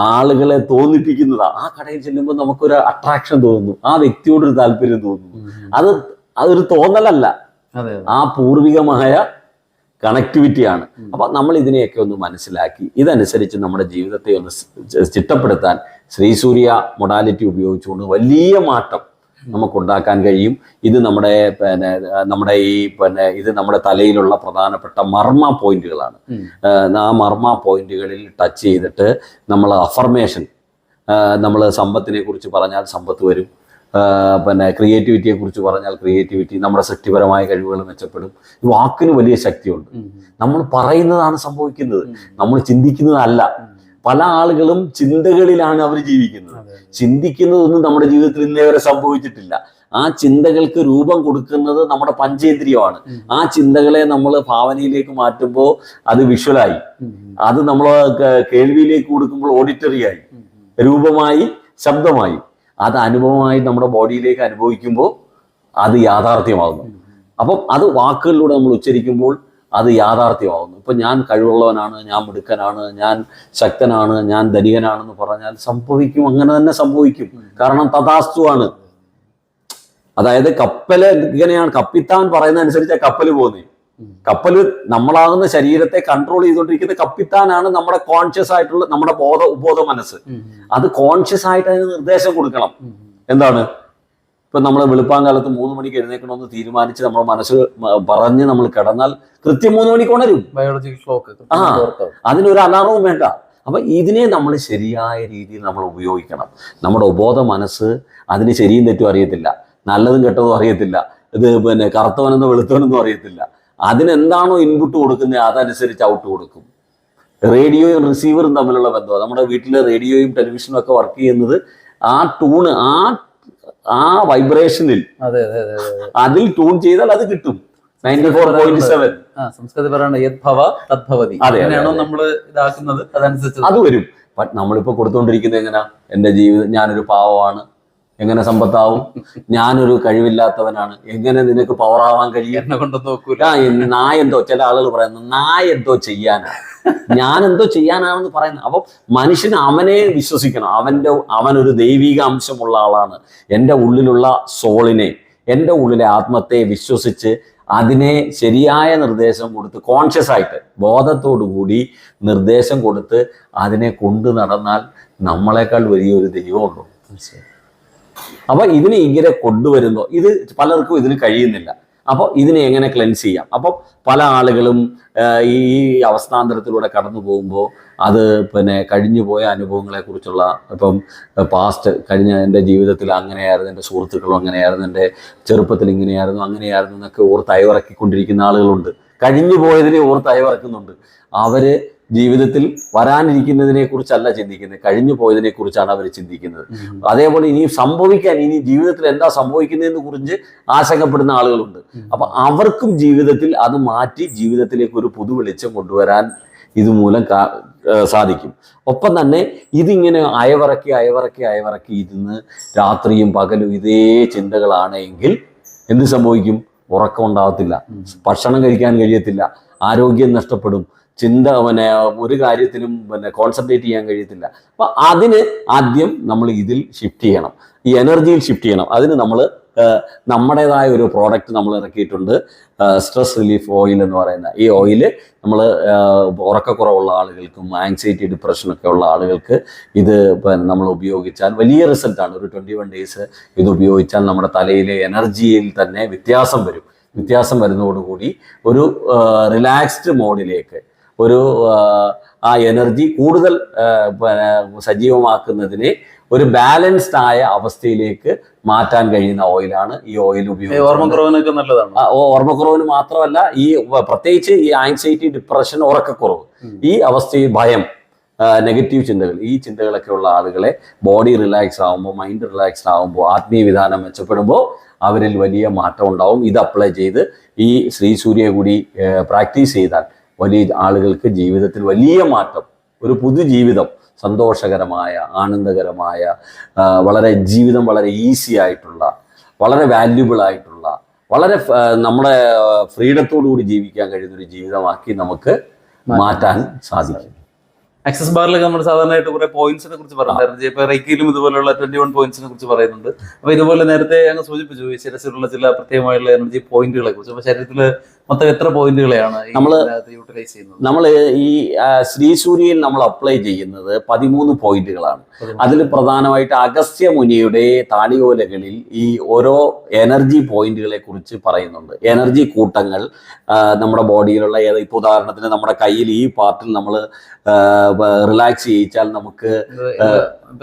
ആളുകളെ തോന്നിപ്പിക്കുന്നതാ. ആ കടയിൽ ചെല്ലുമ്പോൾ നമുക്കൊരു അട്രാക്ഷൻ തോന്നുന്നു. ആ വ്യക്തിയോടൊരു താല്പര്യം തോന്നുന്നു. അത് അതൊരു തോന്നലല്ല. ആ പൂർവികമായ കണക്ടിവിറ്റിയാണ് അപ്പൊ നമ്മൾ ഇതിനെയൊക്കെ ഒന്ന് മനസ്സിലാക്കി. ഇതനുസരിച്ച് നമ്മുടെ ജീവിതത്തെ ഒന്ന് ചിട്ടപ്പെടുത്താൻ ശ്രീസൂര്യ മൊഡാലിറ്റി ഉപയോഗിച്ചുകൊണ്ട് വലിയ മാറ്റം നമുക്കുണ്ടാക്കാൻ കഴിയും. ഇത് നമ്മുടെ പിന്നെ നമ്മുടെ ഈ പിന്നെ ഇത് നമ്മുടെ തലയിലുള്ള പ്രധാനപ്പെട്ട മർമ്മ പോയിന്റുകളാണ്. ആ മർമ്മ പോയിന്റുകളിൽ ടച്ച് ചെയ്തിട്ട് നമ്മൾ അഫർമേഷൻ നമ്മൾ സമ്പത്തിനെ കുറിച്ച് പറഞ്ഞാൽ സമ്പത്ത് വരും. പിന്നെ ക്രിയേറ്റിവിറ്റിയെ കുറിച്ച് പറഞ്ഞാൽ ക്രിയേറ്റിവിറ്റി നമ്മുടെ സൃഷ്ടിപരമായ കഴിവുകൾ മെച്ചപ്പെടും. വാക്കിന് വലിയ ശക്തിയുണ്ട്. നമ്മൾ പറയുന്നതാണ് സംഭവിക്കുന്നത്. നമ്മൾ ചിന്തിക്കുന്നതല്ല. പല ആളുകളും ചിന്തകളിലാണ് അവർ ജീവിക്കുന്നത്. ചിന്തിക്കുന്നതൊന്നും നമ്മുടെ ജീവിതത്തിൽ ഇന്നേ വരെ സംഭവിച്ചിട്ടില്ല. ആ ചിന്തകൾക്ക് രൂപം കൊടുക്കുന്നത് നമ്മുടെ പഞ്ചേന്ദ്രിയമാണ്. ആ ചിന്തകളെ നമ്മൾ ഭാവനയിലേക്ക് മാറ്റുമ്പോൾ അത് വിഷ്വലായി. അത് നമ്മൾ കേൾവിയിലേക്ക് കൊടുക്കുമ്പോൾ ഓഡിറ്ററി ആയി രൂപമായി ശബ്ദമായി. അത് അനുഭവമായി നമ്മുടെ ബോഡിയിലേക്ക് അനുഭവിക്കുമ്പോൾ അത് യാഥാർത്ഥ്യമാകുന്നു. അപ്പം അത് വാക്കുകളിലൂടെ നമ്മൾ ഉച്ചരിക്കുമ്പോൾ അത് യാഥാർത്ഥ്യമാകുന്നു ഇപ്പം ഞാൻ കഴിവുള്ളവനാണ് ഞാൻ മിടുക്കനാണ് ഞാൻ ശക്തനാണ് ഞാൻ ധനികനാണെന്ന് പറഞ്ഞാൽ സംഭവിക്കും അങ്ങനെ തന്നെ സംഭവിക്കും. കാരണം തഥാസ്തുവാണ്. അതായത് കപ്പൽ ഇങ്ങനെയാണ് കപ്പിത്താൻ പറയുന്ന അനുസരിച്ച് കപ്പൽ പോകുന്നത് കപ്പൽ കപ്പൽ നമ്മളാകുന്ന ശരീരത്തെ കൺട്രോൾ ചെയ്തുകൊണ്ടിരിക്കുന്ന കപ്പിത്താനാണ് നമ്മുടെ കോൺഷ്യസ് ആയിട്ടുള്ള നമ്മുടെ ബോധ ഉബോധ മനസ്സ്. അത് കോൺഷ്യസ് ആയിട്ട് അതിന് നിർദ്ദേശം കൊടുക്കണം. എന്താണ്? ഇപ്പൊ നമ്മൾ വെളുപ്പാങ്കാലത്ത് മൂന്ന് മണിക്ക് എഴുന്നേക്കണമെന്ന് തീരുമാനിച്ച് നമ്മുടെ മനസ്സ് പറഞ്ഞ് നമ്മൾ കിടന്നാൽ കൃത്യം മൂന്ന് മണിക്ക് ഉണരും. ബയോളജിക്കൽ ക്ലോക്ക് ആ. അതിനൊരു അലാറവും വേണ്ട. അപ്പൊ ഇതിനെ നമ്മൾ ശരിയായ രീതിയിൽ നമ്മൾ ഉപയോഗിക്കണം. നമ്മുടെ ഉബോധ മനസ്സ് അതിന് ശരിയും തെറ്റും അറിയത്തില്ല. നല്ലതും കെട്ടതും അറിയത്തില്ല. ഇത് പിന്നെ കറുത്തവനെന്നോ വെളുത്തവനെന്നോ അറിയത്തില്ല. അതിനെന്താണോ ഇൻപുട്ട് കൊടുക്കുന്നത് അതനുസരിച്ച് ഔട്ട് കൊടുക്കും. റേഡിയോയും റിസീവറും തമ്മിലുള്ള ബന്ധമാണ്. നമ്മുടെ വീട്ടിലെ റേഡിയോയും ടെലിവിഷനും ഒക്കെ വർക്ക് ചെയ്യുന്നത് ആ ടൂണ് ആ ആ വൈബ്രേഷനിൽ അതെ അതെ അതെ അതെ. അതിൽ ട്യൂൺ ചെയ്താൽ അത് കിട്ടും. നയന്റി ഫോർ പോയിന്റ് സെവൻ ആ സംസ്കൃതി പറയണ യത് ഭവ തദ്ഭവതി അതെ, ഇതാക്കുന്നത്? അതനുസരിച്ച് വരും. ബട്ട് നമ്മളിപ്പോ കൊടുത്തോണ്ടിരിക്കുന്നത് എങ്ങനെയാ എന്റെ ജീവിതം ഞാനൊരു പാവമാണ്. എങ്ങനെ സമ്പത്താവും? ഞാനൊരു കഴിവില്ലാത്തവനാണ്. എങ്ങനെ നിനക്ക് പവർ ആവാൻ കഴിയുന്ന കൊണ്ടൊന്നും നോക്കൂല. നായ എന്തോ ചില ആളുകൾ പറയുന്നു നായ എന്തോ ചെയ്യാനാണ് ഞാൻ എന്തോ ചെയ്യാനാണെന്ന് പറയുന്നത് അപ്പൊ മനുഷ്യൻ അവനെ വിശ്വസിക്കണം. അവന്റെ അവനൊരു ദൈവിക അംശമുള്ള ആളാണ്. എന്റെ ഉള്ളിലുള്ള സോളിനെ എന്റെ ഉള്ളിലെ ആത്മത്തെ വിശ്വസിച്ച് അതിനെ ശരിയായ നിർദ്ദേശം കൊടുത്ത് കോൺഷ്യസ് ആയിട്ട് ബോധത്തോടു കൂടി നിർദ്ദേശം കൊടുത്ത് അതിനെ കൊണ്ടു നടന്നാൽ നമ്മളെക്കാൾ വലിയൊരു ദൈവമുണ്ടോ അപ്പൊ ഇതിനെ ഇങ്ങനെ കൊണ്ടുവരുന്നു. ഇത് പലർക്കും ഇതിന് കഴിയുന്നില്ല. അപ്പോൾ ഇതിനെ എങ്ങനെ ക്ലെൻസ് ചെയ്യാം? അപ്പോൾ പല ആളുകളും ഈ അവസ്ഥാന്തരത്തിലൂടെ കടന്നു പോകുമ്പോൾ അത് പിന്നെ കഴിഞ്ഞു പോയ അനുഭവങ്ങളെ കുറിച്ചുള്ള ഇപ്പം പാസ്റ്റ് കഴിഞ്ഞ എന്റെ ജീവിതത്തിൽ അങ്ങനെയായിരുന്നു എന്റെ സുഹൃത്തുക്കളും അങ്ങനെയായിരുന്നു എന്റെ ചെറുപ്പത്തിൽ ഇങ്ങനെയായിരുന്നു അങ്ങനെയായിരുന്നു എന്നൊക്കെ ഓർത്ത് അയവിറക്കിക്കൊണ്ടിരിക്കുന്ന ആളുകളുണ്ട്. കഴിഞ്ഞു പോയതിനെ ഓർത്ത് അയവിറക്കുന്നുണ്ട്. അവർ ജീവിതത്തിൽ വരാനിരിക്കുന്നതിനെ കുറിച്ചല്ല ചിന്തിക്കുന്നത്. കഴിഞ്ഞു പോയതിനെ കുറിച്ചാണ് അവർ ചിന്തിക്കുന്നത് അതേപോലെ ഇനി സംഭവിക്കാൻ ഇനി ജീവിതത്തിൽ എന്താ സംഭവിക്കുന്നതെന്ന് കുറിച്ച് ആശങ്കപ്പെടുന്ന ആളുകളുണ്ട്. അപ്പൊ അവർക്കും ജീവിതത്തിൽ അത് മാറ്റി ജീവിതത്തിലേക്ക് ഒരു പുതു വെളിച്ചം കൊണ്ടുവരാൻ ഇതുമൂലം സാധിക്കും. ഒപ്പം തന്നെ ഇതിങ്ങനെ അയവിറക്കി അയവിറക്കി അയവിറക്കി ഇരുന്ന് രാത്രിയും പകലും ഇതേ ചിന്തകളാണ് എങ്കിൽ എന്ത് സംഭവിക്കും? ഉറക്കം ഉണ്ടാകത്തില്ല. ഭക്ഷണം കഴിക്കാൻ കഴിയത്തില്ല. ആരോഗ്യം നഷ്ടപ്പെടും. ചിന്ത പിന്നെ ഒരു കാര്യത്തിലും പിന്നെ കോൺസെൻട്രേറ്റ് ചെയ്യാൻ കഴിയത്തില്ല. അപ്പൊ അതിന് ആദ്യം നമ്മൾ ഇതിൽ ഷിഫ്റ്റ് ചെയ്യണം. ഈ എനർജിയിൽ ഷിഫ്റ്റ് ചെയ്യണം. അതിന് നമ്മൾ നമ്മുടേതായ ഒരു പ്രോഡക്റ്റ് നമ്മൾ ഇറക്കിയിട്ടുണ്ട്. സ്ട്രെസ് റിലീഫ് ഓയിൽ എന്ന് പറയുന്ന. ഈ ഓയിൽ നമ്മൾ ഉറക്കക്കുറവുള്ള ആളുകൾക്കും ആങ്സൈറ്റി ഡിപ്രഷനൊക്കെ ഉള്ള ആളുകൾക്ക് ഇത് നമ്മൾ ഉപയോഗിച്ചാൽ വലിയ റിസൾട്ടാണ് ഒരു ട്വന്റി വൺ ഡേയ്സ് ഇത് ഉപയോഗിച്ചാൽ നമ്മുടെ തലയിലെ എനർജിയിൽ തന്നെ വ്യത്യാസം വരും. വ്യത്യാസം വരുന്നതോടുകൂടി ഒരു റിലാക്സ്ഡ് മോഡിലേക്ക് ഒരു ആ, എനർജി കൂടുതൽ സജീവമാക്കുന്നതിനെ ഒരു ബാലൻസ്ഡ് ആയ അവസ്ഥയിലേക്ക് മാറ്റാൻ കഴിയുന്ന ഓയിലാണ് ഈ ഓയിൽ ഉപയോഗിക്കുന്നത്. ഓർമ്മക്കുറവിനൊക്കെ നല്ലതാണ്. ഓർമ്മക്കുറവിന് മാത്രമല്ല ഈ പ്രത്യേകിച്ച് ഈ ആൻസൈറ്റി ഡിപ്രഷൻ ഉറക്കക്കുറവ്. ഈ അവസ്ഥയിൽ ഭയം നെഗറ്റീവ് ചിന്തകൾ ഈ ചിന്തകളൊക്കെ ഉള്ള ആളുകളെ ബോഡി റിലാക്സ് ആകുമ്പോൾ മൈൻഡ് റിലാക്സ്ഡ് ആകുമ്പോൾ ആത്മീയ വിധാനം മെച്ചപ്പെടുമ്പോൾ അവരിൽ വലിയ മാറ്റം ഉണ്ടാവും. ഇത് അപ്ലൈ ചെയ്ത് ഈ ശ്രീ സൂര്യ കൂടി പ്രാക്ടീസ് ചെയ്താൽ വലിയ ആളുകൾക്ക് ജീവിതത്തിൽ വലിയ മാറ്റം ഒരു പുതുജീവിതം സന്തോഷകരമായ ആനന്ദകരമായ വളരെ ജീവിതം വളരെ ഈസി ആയിട്ടുള്ള വളരെ വാല്യുബിൾ ആയിട്ടുള്ള വളരെ നമ്മുടെ ഫ്രീഡത്തോടുകൂടി ജീവിക്കാൻ കഴിയുന്ന ഒരു ജീവിതമാക്കി നമുക്ക് മാറ്റാൻ സാധിക്കും. ആക്സസ് ബാറിലൊക്കെ നമ്മൾ സാധാരണയായിട്ട് കുറെ പോയിന്റ്സിനെ കുറിച്ച് പറഞ്ഞിട്ടുണ്ടായിരുന്നു ഇപ്പൊ റൈക്കിയിലും ഇതുപോലുള്ള ട്വന്റി വൺ പോയിന്റ്സിനെ കുറിച്ച് പറയുന്നുണ്ട്. അപ്പൊ ഇതുപോലെ നേരത്തെ അങ്ങ് സൂചിപ്പിച്ചു ശരീരത്തിലുള്ള ചില പ്രത്യേകമായുള്ള എനർജി പോയിന്റുകളെ കുറിച്ച്. അപ്പൊ ശരീരത്തിൽ മൊത്തം എത്ര പോയിന്റുകളെയാണ് നമ്മൾ യൂട്ടിലൈസ് ചെയ്യുന്നത്? നമ്മൾ ഈ ശ്രീ സൂര്യയിൽ നമ്മൾ അപ്ലൈ ചെയ്യുന്നത് പതിമൂന്ന് പോയിന്റുകളാണ്. അതിൽ പ്രധാനമായിട്ട് അഗസ്ത്യ മുനിയുടെ താളിയോലകളിൽ ഈ ഓരോ എനർജി പോയിന്റുകളെ കുറിച്ച് പറയുന്നുണ്ട്. എനർജി കൂട്ടങ്ങൾ നമ്മുടെ ബോഡിയിലുള്ള ഏത് ഇപ്പൊ ഉദാഹരണത്തിന് നമ്മുടെ കയ്യിൽ ഈ പാർട്ടിൽ നമ്മൾ റിലാക്സ് ചെയ്യിച്ചാൽ നമുക്ക്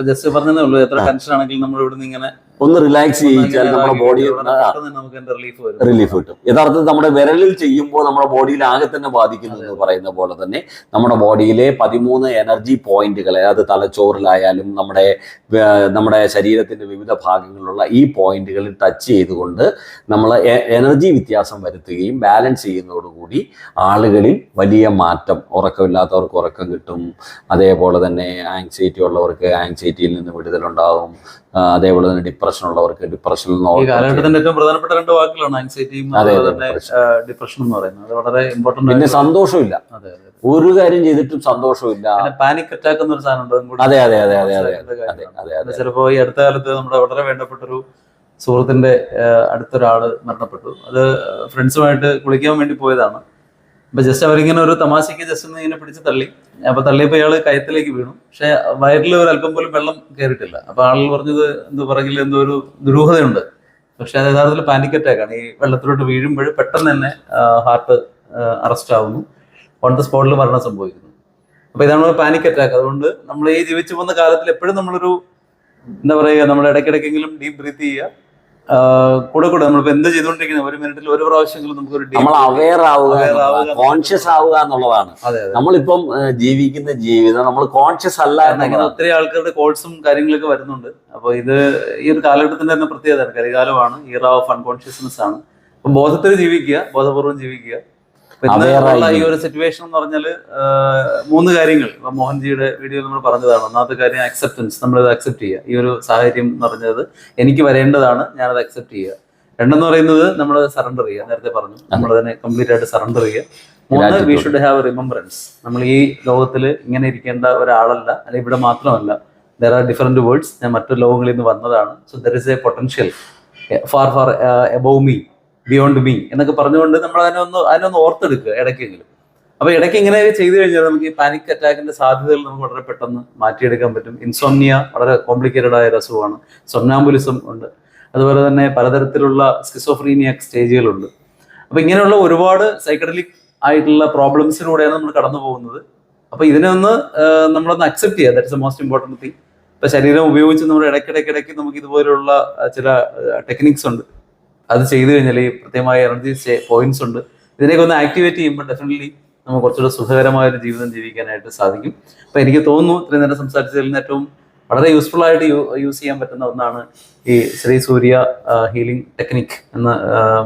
ജസ്റ്റ് പറഞ്ഞതേ ഉള്ളൂ എത്ര ടെൻഷൻ ആണെങ്കിലും നമ്മൾ ഇവിടുന്ന് ഇങ്ങനെ ഒന്ന് റിലാക്സ് ചെയ്യിച്ചാൽ നമ്മുടെ ബോഡി റിലീഫ് കിട്ടും. യഥാർത്ഥത്തിൽ നമ്മുടെ വിരലിൽ ചെയ്യുമ്പോൾ നമ്മുടെ ബോഡിയിൽ ആകെ തന്നെ ബാധിക്കുന്നു എന്ന് പറയുന്ന പോലെ തന്നെ നമ്മുടെ ബോഡിയിലെ പതിമൂന്ന് എനർജി പോയിന്റുകളെ അത് തലച്ചോറിലായാലും നമ്മുടെ നമ്മുടെ ശരീരത്തിന്റെ വിവിധ ഭാഗങ്ങളിലുള്ള ഈ പോയിന്റുകളിൽ ടച്ച് ചെയ്തുകൊണ്ട് നമ്മൾ എനർജി വ്യത്യാസം വരുത്തുകയും ബാലൻസ് ചെയ്യുന്നതോടുകൂടി ആളുകളിൽ വലിയ മാറ്റം ഉറക്കമില്ലാത്തവർക്ക് ഉറക്കം കിട്ടും. അതേപോലെ തന്നെ ആങ്സൈറ്റി ഉള്ളവർക്ക് ആങ്സൈറ്റിയിൽ നിന്ന് വിടുതലുണ്ടാകും അതേപോലെ തന്നെ ഡിപ്രഷൻ ഉള്ളവർക്ക് ഡിപ്രഷനിൽ നിന്ന് കാലഘട്ടത്തിന്റെ ഏറ്റവും പ്രധാനപ്പെട്ട രണ്ട് വാക്കുകളാണ് ആൻസൈറ്റിയും ഡിപ്രഷൻ എന്ന് പറയുന്നത്. വളരെ ഇമ്പോർട്ടന്റ് പിന്നെ സന്തോഷമില്ല. ഒരു കാര്യം ചെയ്തിട്ടും സന്തോഷമില്ല. പാനിക് അറ്റാക്ക് എന്നൊരു സാധനം അതെ അതെ അതെ അതെ അതെ അതെ അതെ ചിലപ്പോ ഈ അടുത്ത കാലത്ത് നമ്മുടെ വളരെ വേണ്ടപ്പെട്ടൊരു സുഹൃത്തിന്റെ അടുത്തൊരാൾ മരണപ്പെട്ടു. അത് ഫ്രണ്ട്സുമായിട്ട് കുളിക്കാൻ വേണ്ടി പോയതാണ്. അപ്പൊ ജസ്റ്റ് അവരിങ്ങനെ ഒരു തമാശയ്ക്ക് ജസ്റ്റ് ഒന്ന് ഇങ്ങനെ പിടിച്ച് തള്ളി. അപ്പൊ തള്ളിയപ്പോ ഇയാൾ കയത്തിലേക്ക് വീണു. പക്ഷെ വയറിൽ ഒരു അല്പം പോലും വെള്ളം കയറിയിട്ടില്ല അപ്പൊ ആൾ പറഞ്ഞത് എന്തോ പറഞ്ഞു എന്തോ ഒരു ദുരൂഹതയുണ്ട്. പക്ഷെ അത് യഥാർത്ഥത്തിൽ പാനിക് ആണ്. ഈ വെള്ളത്തിലോട്ട് വീഴുമ്പോൾ പെട്ടെന്ന് തന്നെ ഹാർട്ട് അറസ്റ്റ് ആവുന്നു. ഓൺ ദ സ്പോട്ടിൽ മരണം സംഭവിക്കുന്നു. അപ്പൊ ഇതാണ് പാനിക് അറ്റാക്ക് അതുകൊണ്ട് നമ്മൾ ഈ ജീവിച്ചു പോകുന്ന കാലത്തിൽ എപ്പോഴും നമ്മളൊരു എന്താ പറയുക നമ്മൾ ഇടയ്ക്കിടയ്ക്കെങ്കിലും ഡീപ് ബ്രീത്ത് ചെയ്യുക. കൂടെ കൂടെ. നമ്മളിപ്പോ എന്ത് ചെയ്തുകൊണ്ടിരിക്കുന്നത്? ഒരു മിനിറ്റിൽ ഒരു പ്രാവശ്യമെങ്കിലും നമുക്ക് ഒരു നമ്മൾ അവയർ ആവുക കോൺഷ്യസ് ആവുക എന്നുള്ളതാണ്. നമ്മളിപ്പം ജീവിക്കുന്ന ജീവിതം നമ്മൾ കോൺഷ്യസ് അല്ല എന്നൊക്കെ ഒത്തിരി ആൾക്കാരുടെ കോഴ്സും കാര്യങ്ങളൊക്കെ വരുന്നുണ്ട്. അപ്പൊ ഇത് ഈ ഒരു കാലഘട്ടത്തിന്റെ തന്നെ പ്രത്യേകതയാണ് കരികാലമാണ് ഇയർ ഓഫ് അൺകോൺഷ്യസ്നെസ് ആണ്. അപ്പൊ ബോധത്തിൽ ജീവിക്കുക ബോധപൂർവം ജീവിക്കുക. ഈ ഒരു സിറ്റുവേഷൻ എന്ന് പറഞ്ഞാൽ മൂന്ന് കാര്യങ്ങൾ. ഇപ്പൊ മോഹൻജിയുടെ വീഡിയോ നമ്മൾ പറഞ്ഞതാണ്. ഒന്നാമത്തെ കാര്യം അക്സെപ്റ്റൻസ് നമ്മൾ ഇത് അക്സെപ്റ്റ് ചെയ്യുക. ഈ ഒരു സാഹചര്യം എന്ന് പറഞ്ഞത് എനിക്ക് വരേണ്ടതാണ്. ഞാനത് അക്സെപ്റ്റ് ചെയ്യുക. രണ്ടെന്ന് പറയുന്നത് നമ്മൾ സറണ്ടർ ചെയ്യുക. നേരത്തെ പറഞ്ഞു. നമ്മൾ അതിനെ കംപ്ലീറ്റ് ആയിട്ട് സറണ്ടർ ചെയ്യുക. മൂന്ന് വി ഷുഡ് ഹാവ് റിമംബറൻസ് നമ്മൾ ഈ ലോകത്തിൽ ഇങ്ങനെ ഇരിക്കേണ്ട ഒരാളല്ല. അല്ലെങ്കിൽ ഇവിടെ മാത്രമല്ല. ദർ ആർ ഡിഫറെന്റ് വേർഡ്സ് ഞാൻ മറ്റു ലോകങ്ങളിൽ നിന്ന് വന്നതാണ്. So there is a potential far far above me beyond me എന്നൊക്കെ പറഞ്ഞുകൊണ്ട് നമ്മൾ അതിനെ ഒന്ന് അതിനൊന്ന് ഓർത്തെടുക്കുക ഇടയ്ക്കെങ്കിലും. അപ്പൊ ഇടയ്ക്ക് ഇങ്ങനെ ചെയ്തു കഴിഞ്ഞാൽ നമുക്ക് ഈ പാനിക് അറ്റാക്കിന്റെ സാധ്യതകൾ നമുക്ക് വളരെ പെട്ടെന്ന് മാറ്റിയെടുക്കാൻ പറ്റും. ഇൻസോംനിയ വളരെ കോംപ്ലിക്കേറ്റഡ് ആയ അസുഖമാണ് സ്വർണാംബുലിസം ഉണ്ട്. അതുപോലെ തന്നെ പലതരത്തിലുള്ള സ്കിസോഫ്രീനിയ സ്റ്റേജുകളുണ്ട് അപ്പൊ ഇങ്ങനെയുള്ള ഒരുപാട് സൈക്കഡലിക് ആയിട്ടുള്ള പ്രോബ്ലംസിലൂടെയാണ് നമ്മൾ കടന്നു പോകുന്നത്. അപ്പൊ ഇതിനെ ഒന്ന് ആഹ്, നമ്മളൊന്ന് അക്സെപ്റ്റ് ചെയ്യുക. That's a most important thing ഇപ്പൊ ശരീരം ഉപയോഗിച്ച് നമ്മൾ ഇടയ്ക്കിടയ്ക്കിടയ്ക്ക് നമുക്ക് ഇതുപോലുള്ള ചില ടെക്നിക്സ് ഉണ്ട്. അത് ചെയ്തു കഴിഞ്ഞാൽ ഈ പ്രത്യേകമായ എനർജി പോയിന്റ്സ് ഉണ്ട്. ഇതിനെയൊക്കെ ഒന്ന് ആക്ടിവേറ്റ് ചെയ്യുമ്പോൾ ഡെഫിനറ്റ്ലി നമുക്ക് കുറച്ചുകൂടെ സുഖകരമായ ഒരു ജീവിതം ജീവിക്കാനായിട്ട് സാധിക്കും. അപ്പൊ എനിക്ക് തോന്നുന്നു ഇത്രയും നേരം സംസാരിച്ചതിൽ നിന്ന് ഏറ്റവും വളരെ യൂസ്ഫുൾ ആയിട്ട് യൂസ് ചെയ്യാൻ പറ്റുന്ന ഒന്നാണ് ഈ ശ്രീ സൂര്യ ഹീലിംഗ് ടെക്നിക് എന്ന്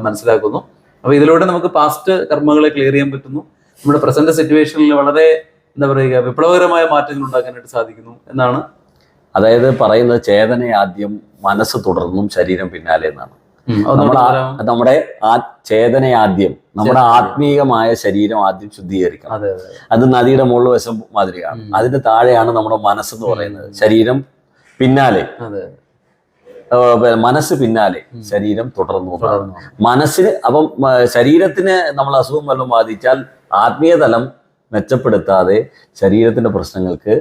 മനസ്സിലാക്കുന്നു. അപ്പോൾ ഇതിലൂടെ നമുക്ക് പാസ്റ്റ് കർമ്മങ്ങളെ ക്ലിയർ ചെയ്യാൻ പറ്റുന്നു. നമ്മുടെ പ്രസന്റ് സിറ്റുവേഷനിൽ വളരെ എന്താ പറയുക വിപ്ലവകരമായ മാറ്റങ്ങൾ ഉണ്ടാക്കാനായിട്ട് സാധിക്കുന്നു എന്നാണ്. അതായത് പറയുന്നത് ചേതന ആദ്യം മനസ്സ് തുടർന്നും ശരീരം പിന്നാലെ എന്നാണ്? നമ്മുടെ ആ ചേതന ആദ്യം നമ്മുടെ. ആത്മീയമായ ശരീരം ആദ്യം ശുദ്ധീകരിക്കണം. അതെ നദിയുടെ മുകളിൽ വശം മാതിരിയാണ്. അതിന്റെ താഴെയാണ് നമ്മുടെ മനസ്സെന്ന് പറയുന്നത്. ശരീരം പിന്നാലെ. മനസ്സ് പിന്നാലെ. ശരീരം തുടർന്നു മനസ്സിന് അപ്പം ശരീരത്തിന് നമ്മൾ അസുഖം വല്ലതും ബാധിച്ചാൽ ആത്മീയ തലം മെച്ചപ്പെടുത്താതെ ശരീരത്തിന്റെ പ്രശ്നങ്ങൾക്ക്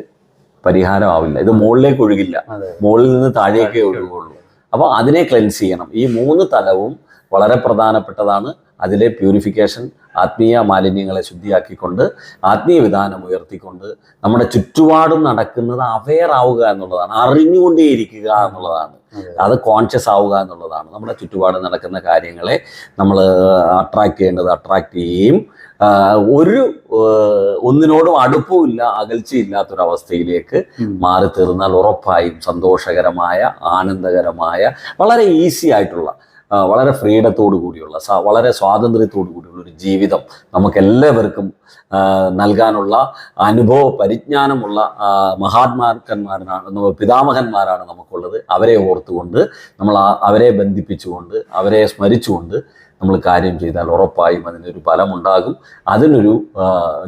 പരിഹാരമാവില്ല. ഇത് മുകളിലേക്ക് ഒഴുകില്ല. മുകളിൽ നിന്ന് താഴേക്കേ ഒഴുകുള്ളൂ. അപ്പോൾ അതിനെ ക്ലെൻസ് ചെയ്യണം. ഈ മൂന്ന് തലവും വളരെ പ്രധാനപ്പെട്ടതാണ്. അതിലെ പ്യൂരിഫിക്കേഷൻ ആത്മീയ മാലിന്യങ്ങളെ ശുദ്ധിയാക്കിക്കൊണ്ട് ആത്മീയ വിധാനം ഉയർത്തിക്കൊണ്ട് നമ്മുടെ ചുറ്റുപാടും നടക്കുന്നത് അവെയർ ആവുക എന്നുള്ളതാണ്. അറിഞ്ഞുകൊണ്ടേയിരിക്കുക എന്നുള്ളതാണ്. അത്. കോൺഷ്യസ് ആവുക എന്നുള്ളതാണ്. നമ്മുടെ ചുറ്റുപാട് നടക്കുന്ന കാര്യങ്ങളെ നമ്മൾ അട്രാക്ട് ചെയ്യേണ്ടത് അട്രാക്ട് ചെയ്യുകയും ഒരു ഒന്നിനോടും അടുപ്പമില്ല അകൽച്ചയില്ലാത്തൊരവസ്ഥയിലേക്ക്. മാറി തീർന്നാൽ ഉറപ്പായും സന്തോഷകരമായ ആനന്ദകരമായ വളരെ ഈസി ആയിട്ടുള്ള വളരെ ഫ്രീഡത്തോടു കൂടിയുള്ള വളരെ സ്വാതന്ത്ര്യത്തോടു കൂടിയുള്ള ഒരു ജീവിതം നമുക്കെല്ലാവർക്കും എല്ലാവർക്കും നൽകാനുള്ള അനുഭവ പരിജ്ഞാനമുള്ള മഹാത്മാക്കന്മാരാണ് പിതാമഹന്മാരാണ് നമുക്കുള്ളത് അവരെ ഓർത്തുകൊണ്ട് നമ്മൾ അവരെ ബന്ധിപ്പിച്ചുകൊണ്ട് അവരെ സ്മരിച്ചുകൊണ്ട് നമ്മൾ കാര്യം ചെയ്താൽ ഉറപ്പായും അതിനൊരു ഫലമുണ്ടാകും. അതിനൊരു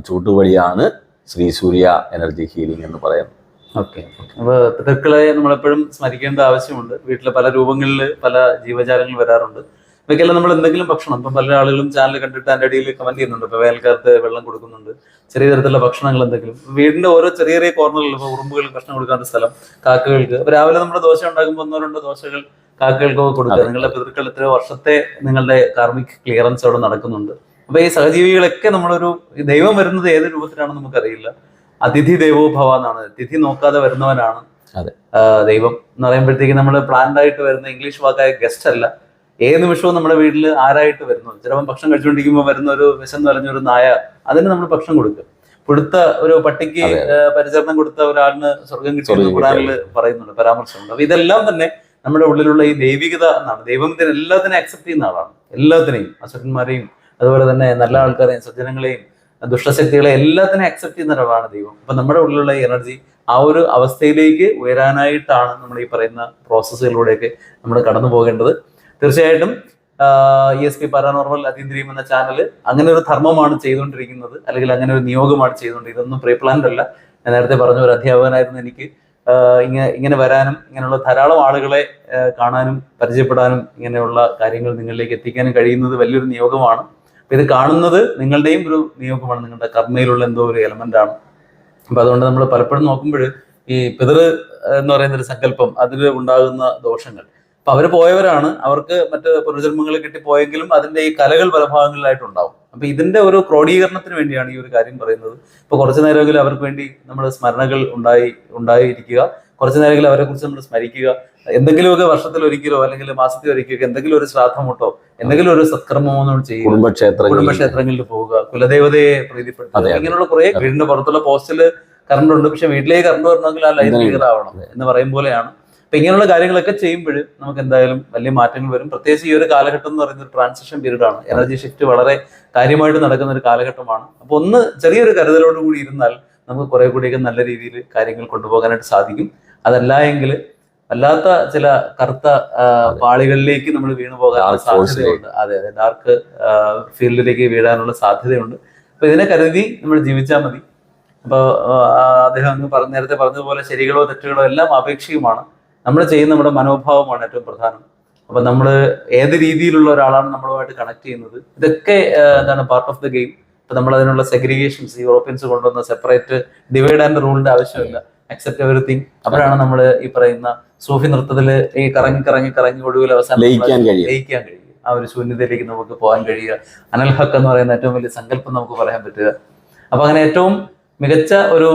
ചൂട്ടുവഴിയാണ് ശ്രീ സൂര്യ എനർജി ഹീലിംഗ് എന്ന് പറയുന്നത്. ഓക്കെ അപ്പോൾ പിതൃക്കളെ നമ്മളെപ്പോഴും സ്മരിക്കേണ്ട ആവശ്യമുണ്ട്. വീട്ടിലെ പല രൂപങ്ങളിൽ പല ജീവജാലങ്ങൾ വരാറുണ്ട്. ഇവയ്ക്കെല്ലാം നമ്മൾ എന്തെങ്കിലും ഭക്ഷണം ഇപ്പം പല ആളുകളും ചാനൽ കണ്ടിട്ട് അതിന്റെ അടിയിൽ കമന്റ് ചെയ്യുന്നുണ്ട്. ഇപ്പോൾ വേനൽക്കാലത്ത് വെള്ളം കൊടുക്കുന്നുണ്ട്. ചെറിയ തരത്തിലുള്ള ഭക്ഷണങ്ങൾ എന്തെങ്കിലും. വീടിന്റെ ഓരോ ചെറിയ ചെറിയ കോർണറിൽ ഇപ്പോൾ ഉറുമ്പുകൾക്ക് ഭക്ഷണം കൊടുക്കാനുള്ള സ്ഥലം കാക്കകൾക്ക്. രാവിലെ നമ്മൾ ദോശ ഉണ്ടാക്കുമ്പോൾ ഒന്നോ രണ്ടോ ദോശകൾ കാക്കകൾക്കൊക്കെ കൊടുക്കുക. നിങ്ങളുടെ പിതൃക്കൾ ഇത്ര വർഷത്തെ നിങ്ങളുടെ കാർമിക് ക്ലിയറൻസ് അവിടെ നടക്കുന്നുണ്ട്. അപ്പൊ ഈ സഹജീവികളൊക്കെ നമ്മളൊരു ദൈവം വരുന്നത് ഏത് രൂപത്തിലാണെന്ന് നമുക്കറിയില്ല. അതിഥി ദേവോ ഭവ എന്നാണ്. തിഥി നോക്കാതെ വരുന്നവനാണ്. ദൈവം എന്ന് പറയുമ്പോഴത്തേക്ക് നമ്മൾ പ്ലാൻഡ് ആയിട്ട് വരുന്ന ഇംഗ്ലീഷ് വാക്കായ ഗസ്റ്റ് അല്ല. ഏത് നിമിഷവും നമ്മുടെ വീട്ടിൽ ആരായിട്ട് വരുന്നു? ചിലപ്പോൾ ഭക്ഷണം കഴിച്ചുകൊണ്ടിരിക്കുമ്പോൾ വരുന്ന ഒരു വിശന്ന് പറഞ്ഞ ഒരു നായ അതിന് നമ്മൾ ഭക്ഷണം കൊടുക്കുക. കൊടുത്ത ഒരു പട്ടിക്ക് പരിചരണം കൊടുത്ത ഒരാളിന് സ്വർഗം കിട്ടിയത് ഖുറാനിൽ പറയുന്നുണ്ട് പരാമർശമുണ്ട്. അപ്പൊ ഇതെല്ലാം തന്നെ നമ്മുടെ ഉള്ളിലുള്ള ഈ ദൈവികത എന്നാണ്. ദൈവം ഇതിന് എല്ലാത്തിനെയും അക്സെപ്റ്റ് ചെയ്യുന്ന ആളാണ്. എല്ലാത്തിനെയും അസുരന്മാരെയും അതുപോലെ തന്നെ നല്ല ആൾക്കാരെയും സജ്ജനങ്ങളെയും ദുഷ്ടശക്തികളെ എല്ലാത്തിനെയും അക്സെപ്റ്റ് ചെയ്യുന്ന ഒരാളാണ് ദൈവം. അപ്പൊ നമ്മുടെ ഉള്ളിലുള്ള ഈ എനർജി ആ ഒരു അവസ്ഥയിലേക്ക് ഉയരാനായിട്ടാണ് നമ്മൾ ഈ പറയുന്ന പ്രോസസ്സുകളിലൂടെയൊക്കെ നമ്മൾ കടന്നു പോകേണ്ടത്. തീർച്ചയായിട്ടും ഇ എസ് പി പാരാനോർമൽ അതീന്ദ്രിയം എന്ന ചാനൽ അങ്ങനെ ഒരു ധർമ്മമാണ് ചെയ്തുകൊണ്ടിരിക്കുന്നത്. അല്ലെങ്കിൽ അങ്ങനെ ഒരു നിയോഗമാണ് ചെയ്തുകൊണ്ടിരിക്കുന്നത്. ഇതൊന്നും പ്രീ പ്ലാൻഡ് അല്ല. ഞാൻ നേരത്തെ പറഞ്ഞ ഒരു അധ്യാപകനായിരുന്നു എനിക്ക്. ഇങ്ങനെ ഇങ്ങനെ വരാനും ഇങ്ങനെയുള്ള ധാരാളം ആളുകളെ കാണാനും പരിചയപ്പെടാനും ഇങ്ങനെയുള്ള കാര്യങ്ങൾ നിങ്ങളിലേക്ക് എത്തിക്കാനും കഴിയുന്നത് വലിയൊരു നിയോഗമാണ്. ഇത് കാണുന്നത് നിങ്ങളുടെയും ഒരു നിയോഗമാണ്. നിങ്ങളുടെ കർമ്മയിലുള്ള എന്തോ ഒരു എലമെന്റ് ആണ്. അപ്പൊ അതുകൊണ്ട് നമ്മൾ പലപ്പോഴും നോക്കുമ്പോൾ ഈ പിതൃ എന്ന് പറയുന്ന ഒരു സങ്കല്പം അതിൽ ഉണ്ടാകുന്ന ദോഷങ്ങൾ അപ്പൊ അവർ പോയവരാണ്. അവർക്ക് മറ്റ് പുനർജന്മങ്ങൾ കിട്ടിപ്പോയെങ്കിലും അതിന്റെ ഈ കലകൾ പല ഭാഗങ്ങളിലായിട്ടുണ്ടാവും. അപ്പൊ ഇതിന്റെ ഒരു ക്രോഡീകരണത്തിന് വേണ്ടിയാണ് ഈ ഒരു കാര്യം പറയുന്നത്. ഇപ്പൊ കുറച്ചു നേരമെങ്കിലും അവർക്ക് വേണ്ടി നമ്മൾ സ്മരണകൾ ഉണ്ടായി ഉണ്ടായിരിക്കുക. കുറച്ചു നേരമെങ്കിലും അവരെ കുറിച്ച് നമ്മൾ സ്മരിക്കുക. എന്തെങ്കിലുമൊക്കെ വർഷത്തിൽ ഒരിക്കലോ അല്ലെങ്കിൽ മാസത്തിൽ ഒരിക്കലോ എന്തെങ്കിലും ഒരു ശ്രാദ്ധമുട്ടോ എന്തെങ്കിലും ഒരു സത്കർമ്മമോ നമ്മൾ ചെയ്യുക. കുടുംബക്ഷേത്രങ്ങളിൽ കുടുംബക്ഷേത്രങ്ങളിൽ പോവുക കുലദേവതയെ പ്രീതിപ്പെടുത്തുക. ഇങ്ങനെയുള്ള കുറെ വീടിന്റെ പുറത്തുള്ള പോസ്റ്റിൽ കറണ്ട് ഉണ്ട്. പക്ഷെ വീട്ടിലേക്ക് കറണ്ട് വരണമെങ്കിൽ ആ ലൈൻ ക്ലിയർ ആവണം എന്ന് പറയും പോലെയാണ്. അപ്പൊ ഇങ്ങനെയുള്ള കാര്യങ്ങളൊക്കെ ചെയ്യുമ്പോൾ നമുക്ക് എന്തായാലും വലിയ മാറ്റങ്ങൾ വരും. പ്രത്യേകിച്ച് ഈ ഒരു കാലഘട്ടം എന്ന് പറയുന്ന ഒരു ട്രാൻസിഷൻ പീരീഡ് ആണ്. എനർജി ഷിഫ്റ്റ് വളരെ കാര്യമായിട്ട് നടക്കുന്ന ഒരു കാലഘട്ടമാണ്. അപ്പൊ ഒന്ന് ചെറിയൊരു കരുതലോട് കൂടി ഇരുന്നാൽ നമുക്ക് കുറെ കൂടിയൊക്കെ നല്ല രീതിയിൽ കാര്യങ്ങൾ കൊണ്ടുപോകാനായിട്ട് സാധിക്കും. അതല്ല എങ്കിൽ അല്ലാത്ത ചില കറുത്ത പാളികളിലേക്ക് നമ്മൾ വീണു പോകാൻ സാധ്യതയുണ്ട്. അതെ അതെ. ഡാർക്ക് ഫീൽഡിലേക്ക് വീഴാനുള്ള സാധ്യതയുണ്ട്. അപ്പൊ ഇതിനെ കരുതി നമ്മൾ ജീവിച്ചാൽ മതി. അപ്പോൾ അദ്ദേഹം അങ്ങ് പറഞ്ഞ നേരത്തെ പറഞ്ഞതുപോലെ ശരികളോ തെറ്റുകളോ എല്ലാം ആപേക്ഷികമാണ് നമ്മൾ ചെയ്യുന്ന നമ്മുടെ മനോഭാവമാണ് ഏറ്റവും പ്രധാനം. അപ്പൊ നമ്മൾ ഏത് രീതിയിലുള്ള ഒരാളാണ് നമ്മളുമായിട്ട് കണക്ട് ചെയ്യുന്നത്? ഇതൊക്കെ എന്താണ് പാർട്ട് ഓഫ് ദ ഗെയിം അപ്പൊ നമ്മൾ അതിനുള്ള സെഗ്രിഗേഷൻസ് യൂറോപ്യൻസ് കൊണ്ടുവന്ന സെപ്പറേറ്റ് ഡിവൈഡ് ആൻഡ് റൂളിന്റെ ആവശ്യമില്ല. അക്സെപ്റ്റ് എവറിത്തിങ് അപ്പോഴാണ് നമ്മൾ ഈ പറയുന്ന സൂഫി നൃത്തത്തിൽ ഈ കറങ്ങി കറങ്ങി കറങ്ങി ഒടുവിൽ അവസാനം ലയിക്കാൻ കഴിയും ലയിക്കാൻ ആ ഒരു ശൂന്യതയിലേക്ക് നമുക്ക് പോകാൻ കഴിയുക. അനൽഹക്ക് എന്ന് പറയുന്ന ഏറ്റവും വലിയ സങ്കല്പം നമുക്ക് പറയാൻ പറ്റുക. അപ്പൊ അങ്ങനെ ഏറ്റവും മികച്ച ഒരു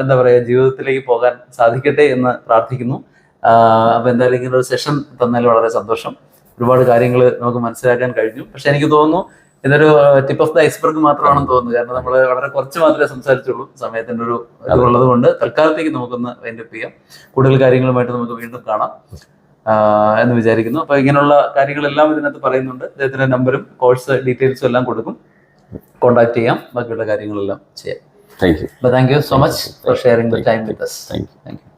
എന്താ പറയുക ജീവിതത്തിലേക്ക് പോകാൻ സാധിക്കട്ടെ എന്ന് പ്രാർത്ഥിക്കുന്നു. ആ, അപ്പൊ എന്തായാലും ഇങ്ങനെ ഒരു സെഷൻ തന്നതിൽ വളരെ സന്തോഷം. ഒരുപാട് കാര്യങ്ങൾ നമുക്ക് മനസ്സിലാക്കാൻ കഴിഞ്ഞു. പക്ഷെ എനിക്ക് തോന്നുന്നു ഇതൊരു ടിപ്പ് ഓഫ് ദ ഐസ്ബർഗ് മാത്രമാണെന്ന് തോന്നുന്നു. കാരണം നമ്മൾ വളരെ കുറച്ച് മാത്രമേ സംസാരിച്ചുള്ളൂ. സമയത്തിന്റെ ഒരു ഇതുള്ളത് കൊണ്ട് തൽക്കാലത്തേക്ക് നമുക്കൊന്ന് വൈൻഡപ്പ് ചെയ്യാം. കൂടുതൽ കാര്യങ്ങളുമായിട്ട് നമുക്ക് വീണ്ടും കാണാം. എന്ന് വിചാരിക്കുന്നു. അപ്പൊ ഇങ്ങനെയുള്ള കാര്യങ്ങളെല്ലാം ഇതിനകത്ത് പറയുന്നുണ്ട്. അദ്ദേഹത്തിന്റെ നമ്പറും കോഴ്സ് ഡീറ്റെയിൽസും എല്ലാം കൊടുക്കും. കോൺടാക്ട് ചെയ്യാം. ബാക്കിയുള്ള കാര്യങ്ങളെല്ലാം ചെയ്യാം. Thank you so much for sharing the time with us thank you